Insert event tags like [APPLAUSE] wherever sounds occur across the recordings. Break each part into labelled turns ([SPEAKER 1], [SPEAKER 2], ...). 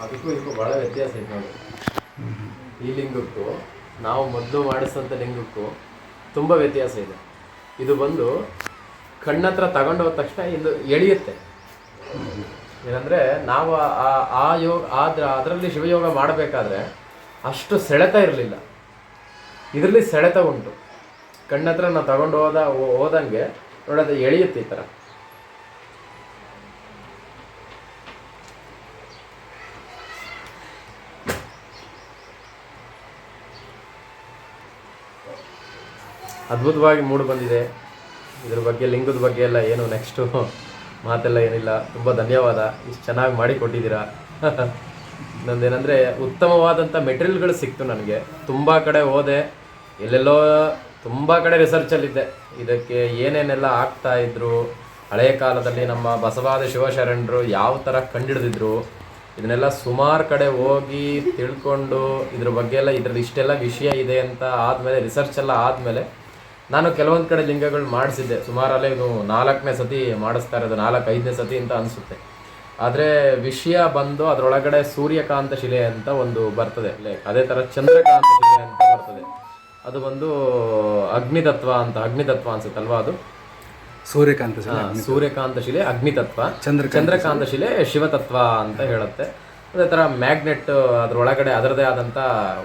[SPEAKER 1] ಅದಕ್ಕೂ ಇದಕ್ಕೂ ಭಾಳ ವ್ಯತ್ಯಾಸ ಇದೆ ನೋಡಿ. ಈ ಲಿಂಗಕ್ಕೂ ನಾವು ಮೊದಲು ಮಾಡಿಸೋಂಥ ಲಿಂಗಕ್ಕೂ ತುಂಬ ವ್ಯತ್ಯಾಸ ಇದೆ. ಇದು ಬಂದು ಕಣ್ಣತ್ರ ತಗೊಂಡು ಹೋದ ತಕ್ಷಣ ಇದು ಎಳೆಯುತ್ತೆ. ಏನಂದ್ರೆ ನಾವು ಆ- ಆ ಯೋಗ ಆದ್ರ ಅದರಲ್ಲಿ ಶಿವಯೋಗ ಮಾಡಬೇಕಾದ್ರೆ ಅಷ್ಟು ಸೆಳೆತ ಇರಲಿಲ್ಲ. ಇದರಲ್ಲಿ ಸೆಳೆತ ಉಂಟು. ಕಣ್ಣತ್ರ ನಾವು ತಗೊಂಡು ಹೋದ ಹೋದಂಗೆ ನೋಡೋದು ಎಳೆಯುತ್ತೆ ಈ ಥರ ಅದ್ಭುತವಾಗಿ ಮೂಡಿ ಬಂದಿದೆ. ಇದ್ರ ಬಗ್ಗೆ, ಲಿಂಗದ ಬಗ್ಗೆ ಎಲ್ಲ ಏನು ನೆಕ್ಸ್ಟು ಮಾತೆಲ್ಲ ಏನಿಲ್ಲ. ತುಂಬ ಧನ್ಯವಾದ. ಇಷ್ಟು ಚೆನ್ನಾಗಿ ಮಾಡಿಕೊಟ್ಟಿದ್ದೀರಾ. [LAUGHS] ನಂದೇನೆಂದರೆ ಉತ್ತಮವಾದಂಥ ಮೆಟೀರಿಯಲ್ಗಳು ಸಿಕ್ತು ನನಗೆ. ತುಂಬ ಕಡೆ ಹೋದೆ. ಎಲ್ಲೆಲ್ಲೋ ತುಂಬ ಕಡೆ ರಿಸರ್ಚಲ್ಲಿದ್ದೆ ಇದಕ್ಕೆ ಏನೇನೆಲ್ಲ ಆಗ್ತಾ ಇದ್ರು. ಹಳೆಯ ಕಾಲದಲ್ಲಿ ನಮ್ಮ ಬಸವಾದ ಶಿವಶರಣರು ಯಾವ ಥರ ಕಂಡಿಡಿದಿದ್ರು. ಇದನ್ನೆಲ್ಲ ಸುಮಾರು ಕಡೆ ಹೋಗಿ ತಿಳ್ಕೊಂಡು ಇದ್ರ ಬಗ್ಗೆ ಎಲ್ಲ ಇದ್ರದ್ದು ಇಷ್ಟೆಲ್ಲ ವಿಷಯ ಇದೆ ಅಂತ ಆದಮೇಲೆ ರಿಸರ್ಚ್ ಎಲ್ಲ ಆದಮೇಲೆ ನಾನು ಕೆಲವೊಂದು ಕಡೆ ಲಿಂಗಗಳು ಮಾಡಿಸಿದ್ದೆ. ಸುಮಾರಲ್ಲೇ ಇದು ನಾಲ್ಕನೇ ಸತಿ ಮಾಡಿಸ್ತಾ ಇರೋದು ನಾಲ್ಕು ಐದನೇ ಸತಿ ಅಂತ ಅನಿಸುತ್ತೆ. ಆದರೆ ವಿಷಯ ಬಂದು ಅದರೊಳಗಡೆ ಸೂರ್ಯಕಾಂತ ಶಿಲೆ ಅಂತ ಒಂದು ಬರ್ತದೆ. ಲೈಕ್ ಅದೇ ಥರ ಚಂದ್ರಕಾಂತ ಶಿಲೆ ಅಂತ ಬರ್ತದೆ. ಅದು ಬಂದು ಅಗ್ನಿತತ್ವ ಅಂತ ಅಗ್ನಿತತ್ವ ಅನ್ಸುತ್ತಲ್ವಾ ಅದು?
[SPEAKER 2] ಸೂರ್ಯಕಾಂತ ಶಿಲೆ,
[SPEAKER 1] ಸೂರ್ಯಕಾಂತ ಶಿಲೆ ಅಗ್ನಿತತ್ವ.
[SPEAKER 2] ಚಂದ್ರ
[SPEAKER 1] ಚಂದ್ರಕಾಂತ ಶಿಲೆ. ಶಿವತತ್ವ ಅಂತ ಹೇಳುತ್ತೆ. ಅದೇ ಥರ ಮ್ಯಾಗ್ನೆಟ್ ಅದರೊಳಗಡೆ ಅದರದೇ ಆದಂಥ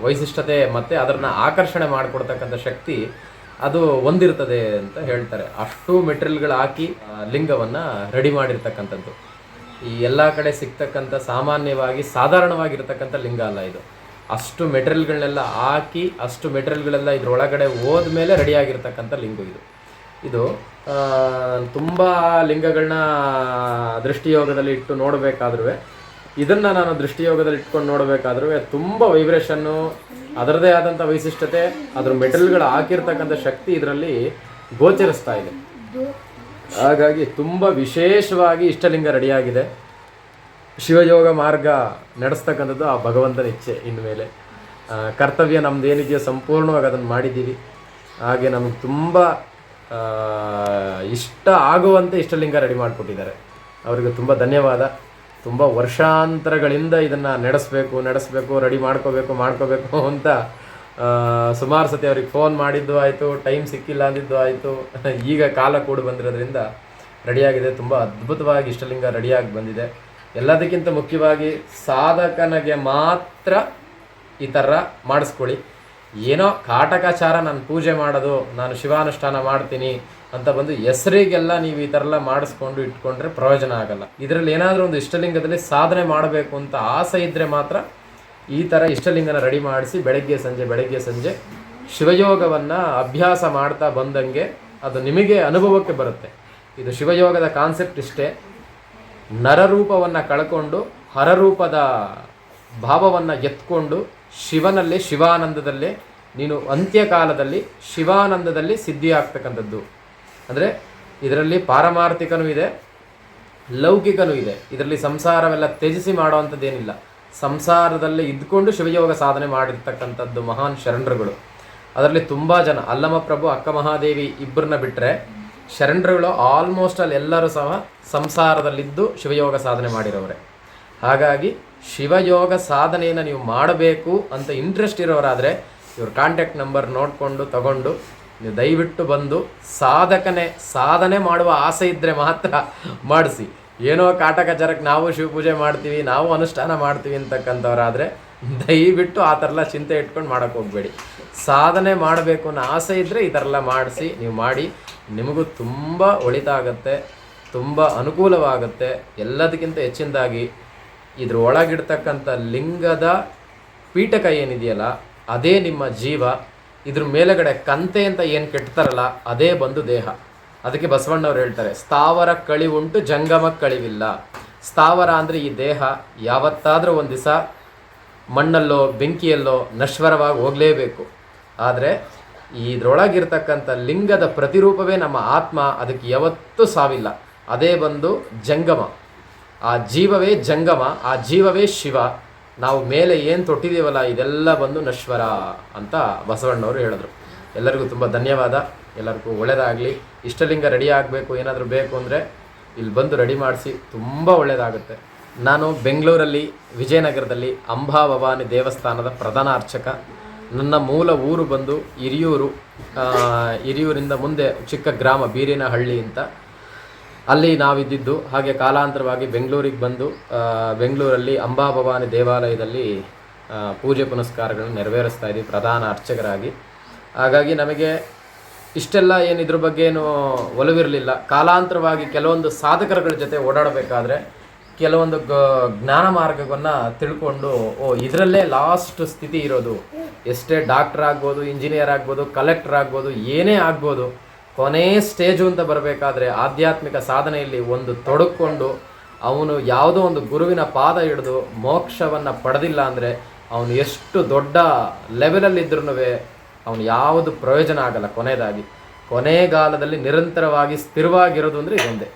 [SPEAKER 1] ವೈಶಿಷ್ಟ್ಯತೆ ಮತ್ತು ಅದರನ್ನ ಆಕರ್ಷಣೆ ಮಾಡಿಕೊಡ್ತಕ್ಕಂಥ ಶಕ್ತಿ ಅದು ಒಂದಿರ್ತದೆ ಅಂತ ಹೇಳ್ತಾರೆ. ಅಷ್ಟು ಮೆಟೀರಿಯಲ್ಗಳು ಹಾಕಿ ಲಿಂಗವನ್ನು ರೆಡಿ ಮಾಡಿರ್ತಕ್ಕಂಥದ್ದು. ಈ ಎಲ್ಲ ಕಡೆ ಸಿಗ್ತಕ್ಕಂಥ ಸಾಮಾನ್ಯವಾಗಿ ಸಾಧಾರಣವಾಗಿರ್ತಕ್ಕಂಥ ಲಿಂಗ ಅಲ್ಲ ಇದು. ಅಷ್ಟು ಮೆಟೀರಿಯಲ್ಗಳನ್ನೆಲ್ಲ ಹಾಕಿ, ಅಷ್ಟು ಮೆಟೀರಿಯಲ್ಗಳೆಲ್ಲ ಇದರೊಳಗಡೆ ಹೋದ್ಮೇಲೆ ರೆಡಿ ಆಗಿರ್ತಕ್ಕಂಥ ಲಿಂಗು ಇದು. ಇದು ತುಂಬ ಲಿಂಗಗಳನ್ನ ದೃಷ್ಟಿಯೋಗದಲ್ಲಿ ಇಟ್ಟು ನೋಡಬೇಕಾದ್ರೂ ಇದನ್ನು ನಾನು ದೃಷ್ಟಿಯೋಗದಲ್ಲಿ ಇಟ್ಕೊಂಡು ನೋಡಬೇಕಾದ್ರೂ ತುಂಬ ವೈಬ್ರೇಷನ್ನು ಅದರದೇ ಆದಂಥ ವೈಶಿಷ್ಟ್ಯತೆ, ಅದ್ರ ಮೆಟಲ್ಗಳು ಹಾಕಿರ್ತಕ್ಕಂಥ ಶಕ್ತಿ ಇದರಲ್ಲಿ ಗೋಚರಿಸ್ತಾ ಇದೆ. ಹಾಗಾಗಿ ತುಂಬ ವಿಶೇಷವಾಗಿ ಇಷ್ಟಲಿಂಗ ರೆಡಿಯಾಗಿದೆ ಶಿವಯೋಗ ಮಾರ್ಗ ನಡೆಸ್ತಕ್ಕಂಥದ್ದು ಆ ಭಗವಂತನ ಇಚ್ಛೆ ಇನ್ಮೇಲೆ ಕರ್ತವ್ಯ ನಮ್ದು ಏನಿದೆಯೋ ಸಂಪೂರ್ಣವಾಗಿ ಅದನ್ನು ಮಾಡಿದ್ದೀವಿ. ಹಾಗೆ ನಮಗೆ ತುಂಬ ಇಷ್ಟ ಆಗುವಂತೆ ಇಷ್ಟಲಿಂಗ ರೆಡಿ ಮಾಡಿಕೊಟ್ಟಿದ್ದಾರೆ. ಅವರಿಗೆ ತುಂಬ ಧನ್ಯವಾದ. ತುಂಬ ವರ್ಷಾಂತರಗಳಿಂದ ಇದನ್ನು ನಡೆಸಬೇಕು ನಡೆಸಬೇಕು, ರೆಡಿ ಮಾಡ್ಕೋಬೇಕು ಮಾಡ್ಕೋಬೇಕು ಅಂತ ಸುಮಾರು ಸತಿ ಅವ್ರಿಗೆ ಫೋನ್ ಮಾಡಿದ್ದು ಆಯಿತು ಟೈಮ್ ಸಿಕ್ಕಿಲ್ಲ ಅಂದಿದ್ದು ಆಯಿತು. [LAUGHS] ಈಗ ಕಾಲ ಕೂಡ ಬಂದಿರೋದ್ರಿಂದ ರೆಡಿಯಾಗಿದೆ, ತುಂಬ ಅದ್ಭುತವಾಗಿ ಇಷ್ಟಲಿಂಗ ರೆಡಿಯಾಗಿ ಬಂದಿದೆ. ಎಲ್ಲದಕ್ಕಿಂತ ಮುಖ್ಯವಾಗಿ ಸಾಧಕನಿಗೆ ಮಾತ್ರ ಈ ಥರ ಮಾಡಿಸ್ಕೊಳ್ಳಿ. ಏನೋ ಕಾಟಕಾಚಾರ ನಾನು ಪೂಜೆ ಮಾಡೋದು, ನಾನು ಶಿವಾನುಷ್ಠಾನ ಮಾಡ್ತೀನಿ ಅಂತ ಬಂದು ಹೆಸರಿಗೆಲ್ಲ ನೀವು ಈ ಥರ ಎಲ್ಲ ಮಾಡಿಸ್ಕೊಂಡು ಇಟ್ಕೊಂಡ್ರೆ ಪ್ರಯೋಜನ ಆಗಲ್ಲ. ಇದರಲ್ಲಿ ಏನಾದರೂ ಒಂದು ಇಷ್ಟಲಿಂಗದಲ್ಲಿ ಸಾಧನೆ ಮಾಡಬೇಕು ಅಂತ ಆಸೆ ಇದ್ದರೆ ಮಾತ್ರ ಈ ಥರ ಇಷ್ಟಲಿಂಗನ ರೆಡಿ ಮಾಡಿಸಿ ಬೆಳಗ್ಗೆ ಸಂಜೆ ಬೆಳಗ್ಗೆ ಸಂಜೆ ಶಿವಯೋಗವನ್ನು ಅಭ್ಯಾಸ ಮಾಡ್ತಾ ಬಂದಂಗೆ ಅದು ನಿಮಗೆ ಅನುಭವಕ್ಕೆ ಬರುತ್ತೆ. ಇದು ಶಿವಯೋಗದ ಕಾನ್ಸೆಪ್ಟ್ ಇಷ್ಟೇ. ನರರೂಪವನ್ನು ಕಳ್ಕೊಂಡು, ಹರರೂಪದ ಭಾವವನ್ನು ಎತ್ಕೊಂಡು ಶಿವನಲ್ಲೇ, ಶಿವಾನಂದದಲ್ಲೇ, ನೀನು ಅಂತ್ಯಕಾಲದಲ್ಲಿ ಶಿವಾನಂದದಲ್ಲಿ ಸಿದ್ಧಿ ಆಗ್ತಕ್ಕಂಥದ್ದು ಅಂದರೆ ಇದರಲ್ಲಿ ಪಾರಮಾರ್ಥಿಕನೂ ಇದೆ, ಲೌಕಿಕನೂ ಇದೆ. ಇದರಲ್ಲಿ ಸಂಸಾರವೆಲ್ಲ ತ್ಯಜಿಸಿ ಮಾಡುವಂಥದ್ದೇನಿಲ್ಲ. ಸಂಸಾರದಲ್ಲಿ ಇದ್ಕೊಂಡು ಶಿವಯೋಗ ಸಾಧನೆ ಮಾಡಿರ್ತಕ್ಕಂಥದ್ದು ಮಹಾನ್ ಶರಣರುಗಳು. ಅದರಲ್ಲಿ ತುಂಬ ಜನ ಅಲ್ಲಮ ಪ್ರಭು, ಅಕ್ಕ ಮಹಾದೇವಿ ಇಬ್ಬರನ್ನ ಬಿಟ್ಟರೆ ಶರಣರುಗಳು ಆಲ್ಮೋಸ್ಟ್ ಅಲ್ಲಿ ಎಲ್ಲರೂ ಸಹ ಸಂಸಾರದಲ್ಲಿದ್ದು ಶಿವಯೋಗ ಸಾಧನೆ ಮಾಡಿರೋರೆ. ಹಾಗಾಗಿ ಶಿವಯೋಗ ಸಾಧನೆಯನ್ನು ನೀವು ಮಾಡಬೇಕು ಅಂತ ಇಂಟ್ರೆಸ್ಟ್ ಇರೋರಾದರೆ ಇವ್ರ ಕಾಂಟ್ಯಾಕ್ಟ್ ನಂಬರ್ ನೋಡಿಕೊಂಡು, ತಗೊಂಡು, ನೀವು ದಯವಿಟ್ಟು ಬಂದು ಸಾಧಕನೇ, ಸಾಧನೆ ಮಾಡುವ ಆಸೆ ಇದ್ದರೆ ಮಾತ್ರ ಮಾಡಿಸಿ. ಏನೋ ಕಾಟಕ ಜರಕ್ಕೆ ನಾವು ಶಿವಪೂಜೆ ಮಾಡ್ತೀವಿ, ನಾವು ಅನುಷ್ಠಾನ ಮಾಡ್ತೀವಿ ಅಂತಕ್ಕಂಥವ್ರಾದರೆ ದಯವಿಟ್ಟು ಆ ಥರ ಎಲ್ಲ ಚಿಂತೆ ಇಟ್ಕೊಂಡು ಮಾಡೋಕ್ಕೆ ಹೋಗಬೇಡಿ. ಸಾಧನೆ ಮಾಡಬೇಕು ಅನ್ನೋ ಆಸೆ ಇದ್ದರೆ ಈ ಥರ ಎಲ್ಲ ಮಾಡಿಸಿ, ನೀವು ಮಾಡಿ, ನಿಮಗೂ ತುಂಬ ಒಳಿತಾಗತ್ತೆ, ತುಂಬ ಅನುಕೂಲವಾಗುತ್ತೆ, ಎಲ್ಲದಕ್ಕಿಂತ ಹೆಚ್ಚಿನದಾಗಿ ಇದ್ರ ಒಳಗಿಡ್ತಕ್ಕಂಥ ಲಿಂಗದ ಪೀಠಕ ಏನಿದೆಯಲ್ಲ, ಅದೇ ನಿಮ್ಮ ಜೀವ, ಇದ್ರ ಮೇಲುಗಡೆ ಕಂತೆ ಅಂತ ಏನು ಕೆಟ್ತಾರಲ್ಲ, ಅದೇ ಬಂದು ದೇಹ. ಅದಕ್ಕೆ ಬಸವಣ್ಣವ್ರು ಹೇಳ್ತಾರೆ, ಸ್ಥಾವರ ಕಳಿವುಂಟು ಜಂಗಮ ಕಳಿವಿಲ್ಲ. ಸ್ಥಾವರ ಅಂದರೆ ಈ ದೇಹ, ಯಾವತ್ತಾದರೂ ಒಂದು ದಿವಸ ಮಣ್ಣಲ್ಲೋ, ಬೆಂಕಿಯಲ್ಲೋ ನಶ್ವರವಾಗಿ ಹೋಗಲೇಬೇಕು. ಆದರೆ ಇದ್ರೊಳಗಿರ್ತಕ್ಕಂಥ ಲಿಂಗದ ಪ್ರತಿರೂಪವೇ ನಮ್ಮ ಆತ್ಮ, ಅದಕ್ಕೆ ಯಾವತ್ತೂ ಸಾವಿಲ್ಲ. ಅದೇ ಬಂದು ಜಂಗಮ. ಆ ಜೀವವೇ ಜಂಗಮ, ಆ ಜೀವವೇ ಶಿವ. ನಾವು ಮೇಲೆ ಏನು ತೊಟ್ಟಿದ್ದೀವಲ್ಲ ಇದೆಲ್ಲ ಬಂದು ನಶ್ವರ ಅಂತ ಬಸವಣ್ಣವರು ಹೇಳಿದ್ರು. ಎಲ್ಲರಿಗೂ ತುಂಬ ಧನ್ಯವಾದ. ಎಲ್ಲರಿಗೂ ಒಳ್ಳೆಯದಾಗಲಿ ಇಷ್ಟಲಿಂಗ ರೆಡಿ ಆಗಬೇಕು, ಏನಾದರೂ ಬೇಕು ಅಂದರೆ ಇಲ್ಲಿ ಬಂದು ರೆಡಿ ಮಾಡಿಸಿ, ತುಂಬ ಒಳ್ಳೆಯದಾಗುತ್ತೆ ನಾನು ಬೆಂಗಳೂರಲ್ಲಿ, ವಿಜಯನಗರದಲ್ಲಿ ಅಂಬಾ ಭವಾನಿ ದೇವಸ್ಥಾನದ ಪ್ರಧಾನ ಅರ್ಚಕ. ನನ್ನ ಮೂಲ ಊರು ಬಂದು ಹಿರಿಯೂರು ಹಿರಿಯೂರಿಂದ ಮುಂದೆ ಚಿಕ್ಕ ಗ್ರಾಮ ಬೀರಿನಹಳ್ಳಿ ಅಂತ. ಅಲ್ಲಿ ನಾವಿದ್ದಿದ್ದು, ಹಾಗೆ ಕಾಲಾಂತರವಾಗಿ ಬೆಂಗಳೂರಿಗೆ ಬಂದು ಬೆಂಗಳೂರಲ್ಲಿ ಅಂಬಾಭವಾನಿ ದೇವಾಲಯದಲ್ಲಿ ಪೂಜೆ ಪುನಸ್ಕಾರಗಳನ್ನು ನೆರವೇರಿಸ್ತಾ ಇದ್ದೀವಿ, ಪ್ರಧಾನ ಅರ್ಚಕರಾಗಿ. ಹಾಗಾಗಿ ನಮಗೆ ಇಷ್ಟೆಲ್ಲ ಏನು ಇದ್ರ ಬಗ್ಗೆ ಏನು ಒಲವಿರಲಿಲ್ಲ. ಕಾಲಾಂತರವಾಗಿ ಕೆಲವೊಂದು ಸಾಧಕರುಗಳ ಜೊತೆ ಓಡಾಡಬೇಕಾದ್ರೆ ಕೆಲವೊಂದು ಗ, ಜ್ಞಾನ ಮಾರ್ಗವನ್ನು ತಿಳ್ಕೊಂಡು, ಓ, ಇದರಲ್ಲೇ ಲಾಸ್ಟ್ ಸ್ಥಿತಿ ಇರೋದು. ಎಷ್ಟೇ ಡಾಕ್ಟರ್ ಆಗ್ಬೋದು, ಇಂಜಿನಿಯರ್ ಆಗ್ಬೋದು, ಕಲೆಕ್ಟರ್ ಆಗ್ಬೋದು, ಏನೇ ಆಗ್ಬೋದು ಕೊನೆ ಸ್ಟೇಜು ಅಂತ ಬರಬೇಕಾದ್ರೆ ಆಧ್ಯಾತ್ಮಿಕ ಸಾಧನೆಯಲ್ಲಿ ಒಂದು ತೊಡಕೊಂಡು ಅವನು ಯಾವುದೋ ಒಂದು ಗುರುವಿನ ಪಾದ ಹಿಡಿದು ಮೋಕ್ಷವನ್ನು ಪಡೆದಿಲ್ಲ ಅಂದರೆ ಅವನು ಎಷ್ಟು ದೊಡ್ಡ ಲೆವೆಲಲ್ಲಿದ್ರೂ ಅವನು ಯಾವುದು ಪ್ರಯೋಜನ ಆಗಲ್ಲ ಕೊನೆಯದಾಗಿ. ಕೊನೆಗಾಲದಲ್ಲಿ ನಿರಂತರವಾಗಿ ಸ್ಥಿರವಾಗಿರೋದು ಅಂದರೆ ಇದೊಂದೇ.